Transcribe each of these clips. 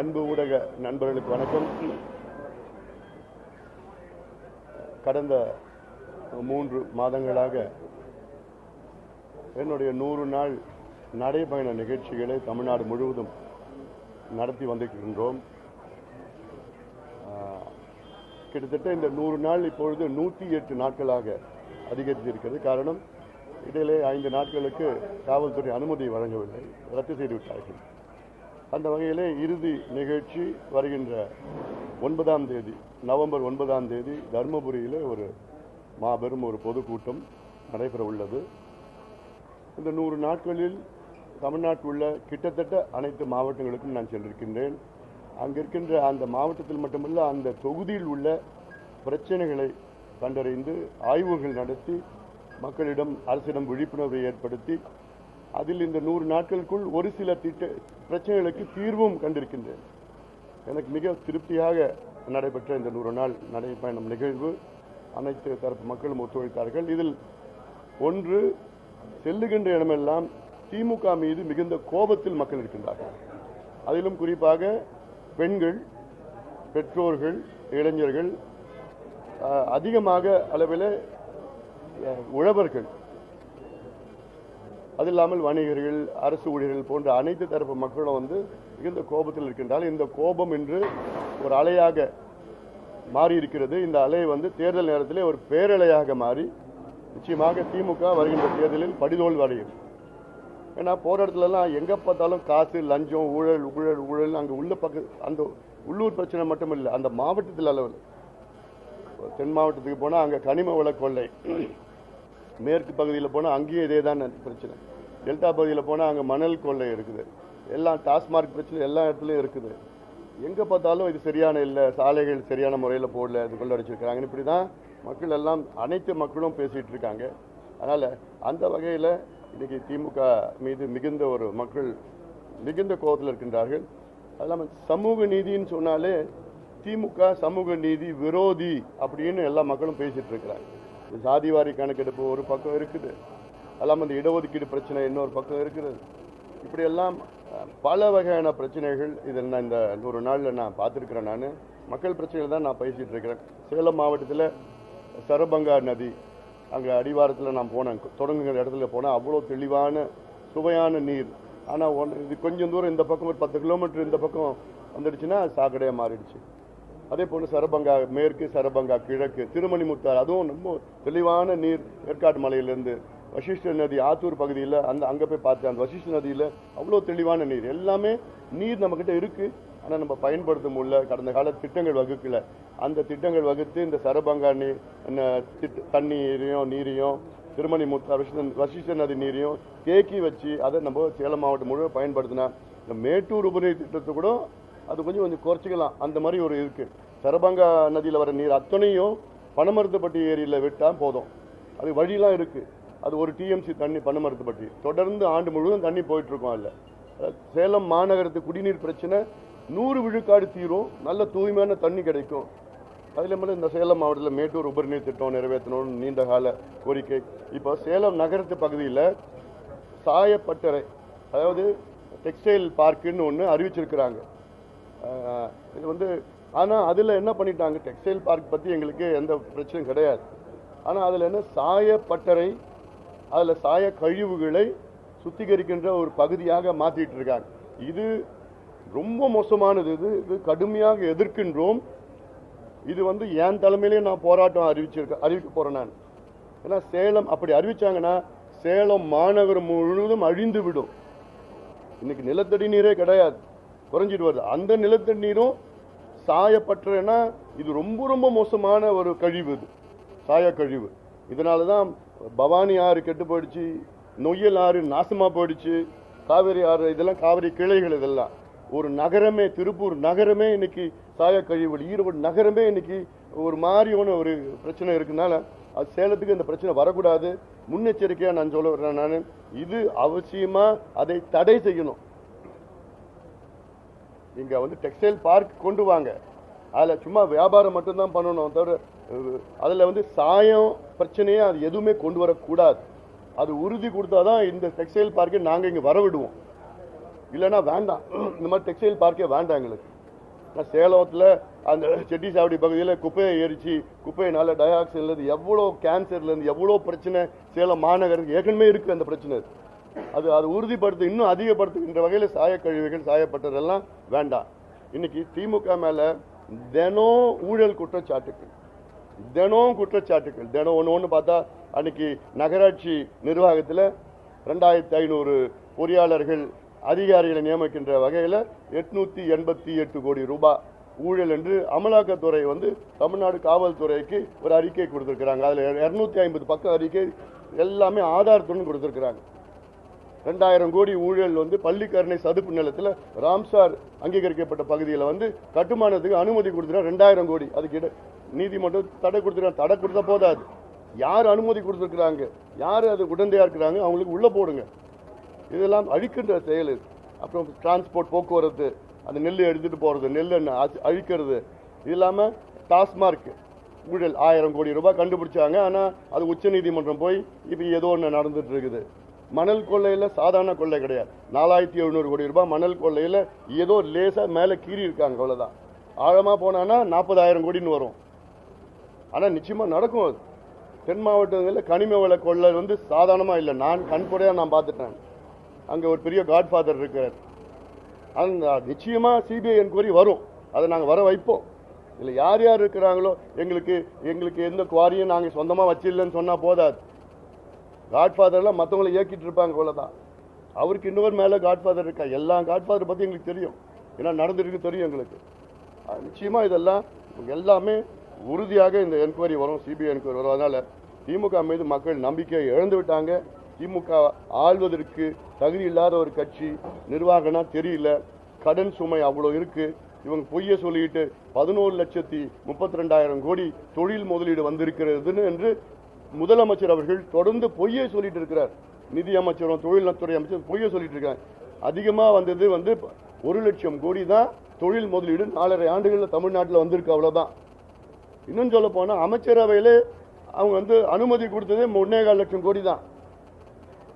அன்பு ஊடக நண்பர்களுக்கு வணக்கம். கடந்த மூன்று மாதங்களாக என்னுடைய நூறு நாள் நடைபயண நிகழ்ச்சிகளை தமிழ்நாடு முழுவதும் நடத்தி வந்திருக்கின்றோம். கிட்டத்தட்ட இந்த நூறு நாள் இப்பொழுது நூற்றி எட்டு நாட்களாக அதிகரித்திருக்கிறது. காரணம் இடையிலே ஐந்து நாட்களுக்கு காவல்துறை அனுமதி வழங்கவில்லை. ரத்து செய்து விட்டார்கள். அந்த வகையிலே இறுதி நிகழ்ச்சி வருகின்ற ஒன்பதாம் தேதி நவம்பர் ஒன்பதாம் தேதி தருமபுரியில் ஒரு மாபெரும் ஒரு பொதுக்கூட்டம் நடைபெற உள்ளது. இந்த நூறு நாட்களில் தமிழ்நாட்டில் உள்ள கிட்டத்தட்ட அனைத்து மாவட்டங்களுக்கும் நான் சென்றிருக்கின்றேன். அங்கிருக்கின்ற அந்த மாவட்டத்தில் மட்டுமல்ல அந்த தொகுதியில் உள்ள பிரச்சனைகளை கண்டறிந்து ஆய்வுகள் நடத்தி மக்களிடம் அரசிடம் விழிப்புணர்வை ஏற்படுத்தி அதில் இந்த நூறு நாட்களுக்குள் ஒரு சில திட்ட பிரச்சனைகளுக்கு தீர்வும் கண்டிருக்கின்றேன். எனக்கு மிக திருப்தியாக நடைபெற்ற இந்த நூறு நாள் நடைபயணம் நிகழ்வு. அனைத்து தரப்பு மக்களும் ஒத்துழைத்தார்கள். இதில் ஒன்று செல்லுகின்ற இடமெல்லாம் திமுக மீது மிகுந்த கோபத்தில் மக்கள் இருக்கின்றார்கள். அதிலும் குறிப்பாக பெண்கள் பெற்றோர்கள் இளைஞர்கள் அதிகமாக அளவில் உழவர்கள் அது இல்லாமல் வணிகர்கள் அரசு ஊழியர்கள் போன்ற அனைத்து தரப்பு மக்களும் வந்து மிகுந்த கோபத்தில் இருக்கின்றால் இந்த கோபம் இன்று ஒரு அலையாக மாறி இருக்கிறது. இந்த அலை வந்து தேர்தல் நேரத்திலே ஒரு பேரலையாக மாறி நிச்சயமாக திமுக வருகின்ற தேர்தலில் படிதோல் அடையும் ஏன்னா போகிற இடத்துலலாம் எங்கே பார்த்தாலும் காசு லஞ்சம் ஊழல் ஊழல் ஊழல் அங்கே உள்ள பக்க அந்த உள்ளூர் பிரச்சனை மட்டும் இல்லை அந்த மாவட்டத்தில் அளவில் தென் மாவட்டத்துக்கு போனால் அங்கே கனிம வள கொள்ளை. மேற்கு பகுதியில் போனால் அங்கேயும் இதே தான் பிரச்சனை. டெல்டா பகுதியில் போனால் அங்கே மணல் கொள்ளை இருக்குது. எல்லாம் டாஸ்மார்க் பிரச்சனை எல்லா இடத்துலையும் இருக்குது. எங்கே பார்த்தாலும் இது சரியான இல்லை சாலைகள் சரியான முறையில் போடல இது கொள்ளடிச்சிருக்கிறாங்க இப்படி தான் மக்கள் எல்லாம் அனைத்து மக்களும் பேசிகிட்டு இருக்காங்க. அதனால் அந்த வகையில் இன்றைக்கி திமுக மீது மிகுந்த ஒரு மக்கள் மிகுந்த கோபத்தில் இருக்கின்றார்கள். அது இல்லாமல் சமூக நீதின்னு சொன்னாலே திமுக சமூக நீதி விரோதி அப்படின்னு எல்லா மக்களும் பேசிகிட்டு இருக்கிறாங்க. சாதிவாரி கணக்கெடுப்பு ஒரு பக்கம் இருக்குது. அல்லாமல் இந்த இடஒதுக்கீடு பிரச்சனை இன்னொரு பக்கம் இருக்கிறது. இப்படியெல்லாம் பல வகையான பிரச்சனைகள் இதில் நான் இந்த நூறு நாளில் நான் பார்த்துருக்குறேன் நான். மக்கள் பிரச்சனைகள் தான் நான் பேசிகிட்டு இருக்கிறேன். சேலம் மாவட்டத்தில் சரபங்கா நதி அங்கே அடிவாரத்தில் நான் போனேன். தொடங்குகிற இடத்துல போனேன் அவ்வளோ தெளிவான சுவையான நீர். ஆனால் ஒன் இது கொஞ்சம் தூரம் இந்த பக்கம் ஒரு பத்து கிலோமீட்டர் இந்த பக்கம் வந்துடுச்சுன்னா சாக்கடையாக மாறிடுச்சு. அதே போல் சரபங்கா மேற்கு சரபங்கா கிழக்கு திருமணிமுத்தார் அதுவும் ரொம்ப தெளிவான நீர் ஏற்காடு மலையிலேருந்து வசிஷ்ட நதி ஆத்தூர் பகுதியில் அந்த அங்கே போய் பார்த்தேன் அந்த வசிஷ்ட நதியில் அவ்வளோ தெளிவான நீர். எல்லாமே நீர் நம்மக்கிட்ட இருக்குது ஆனால் நம்ம பயன்படுத்த முடியல. கடந்த கால திட்டங்கள் வகுக்கல. அந்த திட்டங்கள் வகுத்து இந்த சரபங்கா நீர் தண்ணீரையும் நீரையும் திருமணி முத்தார் வசிஷ்ட நதி நீரையும் தேக்கி வச்சு அதை நம்ம சேலம் மாவட்டம் முழுவதும் பயன்படுத்தினா இந்த மேட்டூர் உபநீர் திட்டத்தை கூட அது கொஞ்சம் கொஞ்சம் குறைச்சிக்கலாம். அந்த மாதிரி ஒரு இருக்குது சரபங்கா நதியில் வர நீர் அத்தனையும் பனமருத்துப்பட்டி ஏரியில் விட்டால் போதும். அது வழியெலாம் இருக்குது அது ஒரு டிஎம்சி தண்ணி பனமருத்துப்பட்டி தொடர்ந்து ஆண்டு முழுவதும் தண்ணி போயிட்டுருக்கோம் அதில். சேலம் மாநகரத்து குடிநீர் பிரச்சனை நூறு விழுக்காடு தீரும் நல்ல தூய்மையான தண்ணி கிடைக்கும். அதில் மட்டும் இந்த சேலம் மாவட்டத்தில் மேட்டூர் உபரிநீர் திட்டம் நிறைவேற்றணும்னு நீண்ட கால கோரிக்கை. இப்போ சேலம் நகரத்து பகுதியில் சாயப்பட்டறை அதாவது டெக்ஸ்டைல் பார்க்குன்னு ஒன்று அறிவிச்சிருக்கிறாங்க. இது வந்து ஆனால் அதில் என்ன பண்ணிட்டாங்க? டெக்ஸ்டைல் பார்க் பற்றி எங்களுக்கு எந்த பிரச்சனையும் கிடையாது. ஆனால் அதில் என்ன? சாயப்பட்டறை அதில் சாய கழிவுகளை சுத்திகரிக்கின்ற ஒரு பகுதியாக மாற்றிட்டு இருக்காங்க இது ரொம்ப மோசமானது. இது இது கடுமையாக எதிர்க்கின்றோம். இது வந்து என் தலைமையிலே நான் போராட்டம் அறிவிச்சிருக்க அறிவிக்க போகிறேன் நான். ஏன்னா சேலம் அப்படி அறிவிச்சாங்கன்னா சேலம் மாநகரம் முழுவதும் அழிந்து விடும். இன்னைக்கு நிலத்தடி நீரே கிடையாது. குறைஞ்சிட்டு வருது. அந்த நிலத்தடி நீரும் சாயப்பட்டறைன்னா இது ரொம்ப ரொம்ப மோசமான ஒரு கழிவு இது. சாய கழிவு. இதனால தான் பவானி ஆறு கெட்டு போயிடுச்சு நொய்யல் ஆறு நாசமாக போயிடுச்சு காவேரி ஆறு இதெல்லாம் காவிரி கிளைகள் இதெல்லாம். ஒரு நகரமே திருப்பூர் நகரமே இன்னைக்கு சாய கழிவு ஈரோடு நகரமே இன்னைக்கு ஒரு மாதிரியான ஒரு பிரச்சனை இருக்குனால அது சேலத்துக்கு இந்த பிரச்சனை வரக்கூடாது. முன்னெச்சரிக்கையாக நான் சொல்ல வர்றேன் நான். இது அவசியமாக அதை தடை செய்யணும். இங்கே வந்து டெக்ஸ்டைல் பார்க் கொண்டு வாங்க. அதில் சும்மா வியாபாரம் மட்டும்தான் பண்ணணும் தவிர அதில் வந்து சாயம் பிரச்சனையே அது எதுவுமே கொண்டு வரக்கூடாது. அது உறுதி கொடுத்தா தான் இந்த டெக்ஸ்டைல் பார்க்கே நாங்கள் இங்கே வரவிடுவோம் இல்லைன்னா வேண்டாம். இந்த மாதிரி டெக்ஸ்டைல் பார்க்கே வேண்டாம் எங்களுக்கு. நான் சேலத்தில் அந்த செட்டிசாவடி பகுதியில் குப்பையை எரிச்சு குப்பையினால டயாக்சின்லேருந்து எவ்வளோ கேன்சர்லேருந்து எவ்வளோ பிரச்சனை சேலம் மாநகருக்கு ஏற்கனவே இருக்குது அந்த பிரச்சனை அது. அது உறுதிப்படுத்து இன்னும் அதிகப்படுத்துகின்ற வகையில் சாயக்கழிவுகள் சாயப்பட்டதெல்லாம் வேண்டாம். இன்னைக்கு திமுக மேலே தினம் ஊழல் குற்றச்சாட்டுகள். தினம் குற்றச்சாட்டுகள். தினம் ஒன்று ஒன்று பார்த்தா அன்னைக்கு நகராட்சி நிர்வாகத்தில் ரெண்டாயிரத்தி ஐநூறு பொறியாளர்கள் அதிகாரிகளை நியமிக்கின்ற வகையில் எட்நூற்றி எண்பத்தி எட்டு கோடி ரூபாய் ஊழல் என்று அமலாக்கத்துறை வந்து தமிழ்நாடு காவல்துறைக்கு ஒரு அறிக்கை கொடுத்துருக்குறாங்க. அதில் இரநூத்தி ஐம்பது பக்க அறிக்கை எல்லாமே ஆதாரத்துடன் கொடுத்துருக்குறாங்க. ரெண்டாயிரம் கோடி ஊழல் வந்து பள்ளிக்கரணை சதுப்பு நிலத்தில் ராம்சார் அங்கீகரிக்கப்பட்ட பகுதியில் வந்து கட்டுமானத்துக்கு அனுமதி கொடுத்துட்டா ரெண்டாயிரம் கோடி. அதுக்கு நீதிமன்றம் தடை கொடுத்துருக்காங்க தடை கொடுத்தா போதாது. யார் அனுமதி கொடுத்துருக்குறாங்க? யார் அது உடந்தையாக இருக்கிறாங்க? அவங்களுக்கு உள்ளே போடுங்க. இதெல்லாம் அழிக்கின்ற செயல் அப்புறம் டிரான்ஸ்போர்ட் போக்குவரத்து அந்த நெல் எடுத்துகிட்டு போகிறது நெல் அழிக்கிறது. இது இல்லாமல் டாஸ்மார்க் ஊழல் ஆயிரம் கோடி ரூபாய் கண்டுபிடிச்சாங்க. ஆனால் அது உச்சநீதிமன்றம் போய் இப்போ ஏதோ ஒன்று நடந்துட்டு இருக்குது. மணல் கொள்ளையில் சாதாரண கொள்ளை கிடையாது. நாலாயிரத்தி எழுநூறு கோடி ரூபாய் மணல் கொள்ளையில் ஏதோ லேசாக மேலே கீறி இருக்காங்க அவ்வளோதான் ஆழமாக போனான்னா நாற்பதாயிரம் கோடின்னு வரும். ஆனால் நிச்சயமாக நடக்கும் அது. தென் மாவட்டங்களில் கனிம வள கொள்ளை வந்து சாதாரணமாக இல்லை. நான் கண்கூடையாக நான் பார்த்துட்டேன். அங்கே ஒரு பெரிய காட்ஃபாதர் இருக்கிறார். அந்த நிச்சயமாக சிபிஐ என்கொயரி வரும். அதை நாங்கள் வர வைப்போம். இதில் யார் யார் இருக்கிறாங்களோ எங்களுக்கு எங்களுக்கு எந்த குவாரியும் நாங்கள் சொந்தமாக வச்சிடலன்னு சொன்னால் போதாது. காட்ஃபாதர்லாம் மற்றவங்களை இயக்கிட்டு இருப்பாங்க அவ்வளோதான் அவருக்கு இன்னொரு மேலே காட்ஃபாதர் இருக்கா? எல்லா காட்ஃபாதர் பற்றி எங்களுக்கு தெரியும். ஏன்னா நடந்திருக்கு தெரியும் எங்களுக்கு. நிச்சயமாக இதெல்லாம் எல்லாமே உறுதியாக இந்த என்கொயரி வரும் சிபிஐ என்கொயரி வரும். அதனால் திமுக மீது மக்கள் நம்பிக்கையை இழந்து விட்டாங்க. திமுக ஆள்வதற்கு தகுதி இல்லாத ஒரு கட்சி நிர்வாகனா தெரியல. கடன் சுமை அவ்வளோ இருக்குது இவங்க பொய்யை சொல்லிட்டு பதினோரு லட்சத்தி முப்பத்தி ரெண்டாயிரம் கோடி தொழில் முதலீடு வந்திருக்கிறதுன்னு என்று முதலமைச்சர் அவர்கள் தொடர்ந்து பொய்யை சொல்லிட்டு இருக்கிறார். நிதி அமைச்சரும் தொழில்நுட்பத்துறை அமைச்சர் பொய்யை சொல்லிட்டு இருக்காங்க. அதிகமாக வந்தது வந்து ஒரு லட்சம் கோடி தான் தொழில் முதலீடு நாலரை ஆண்டுகளில் தமிழ்நாட்டில் வந்திருக்கு அவ்வளோதான் இன்னும் சொல்ல போனால் அமைச்சரவையில் அவங்க வந்து அனுமதி கொடுத்ததே ஒன்னே கால் லட்சம் கோடி தான்.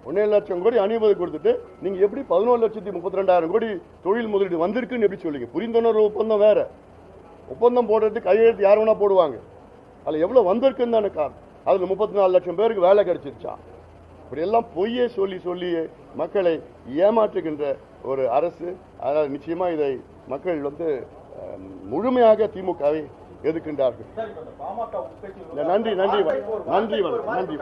ஒன்னே லட்சம் கோடி அனுமதி கொடுத்துட்டு நீங்கள் எப்படி பதினோரு லட்சத்தி முப்பத்தி ரெண்டாயிரம் கோடி தொழில் முதலீடு வந்திருக்குன்னு எப்படி சொல்லுங்க? புரிந்துணர்வு ஒப்பந்தம் வேற. ஒப்பந்தம் போடுறதுக்கு கையெழுத்து யார் வேணா போடுவாங்க. அதில் எவ்வளோ வந்திருக்குன்னு தானே காரணம். அதில் முப்பத்தி நாலு லட்சம் பேருக்கு வேலை கிடைச்சிருச்சா? இப்படியெல்லாம் பொய்யே சொல்லி சொல்லி மக்களை ஏமாற்றுகின்ற ஒரு அரசு அதனால் நிச்சயமாக இதை மக்கள் வந்து முழுமையாக திமுகவை எதிர்க்கின்றார்கள். நன்றி நன்றி நன்றி நன்றி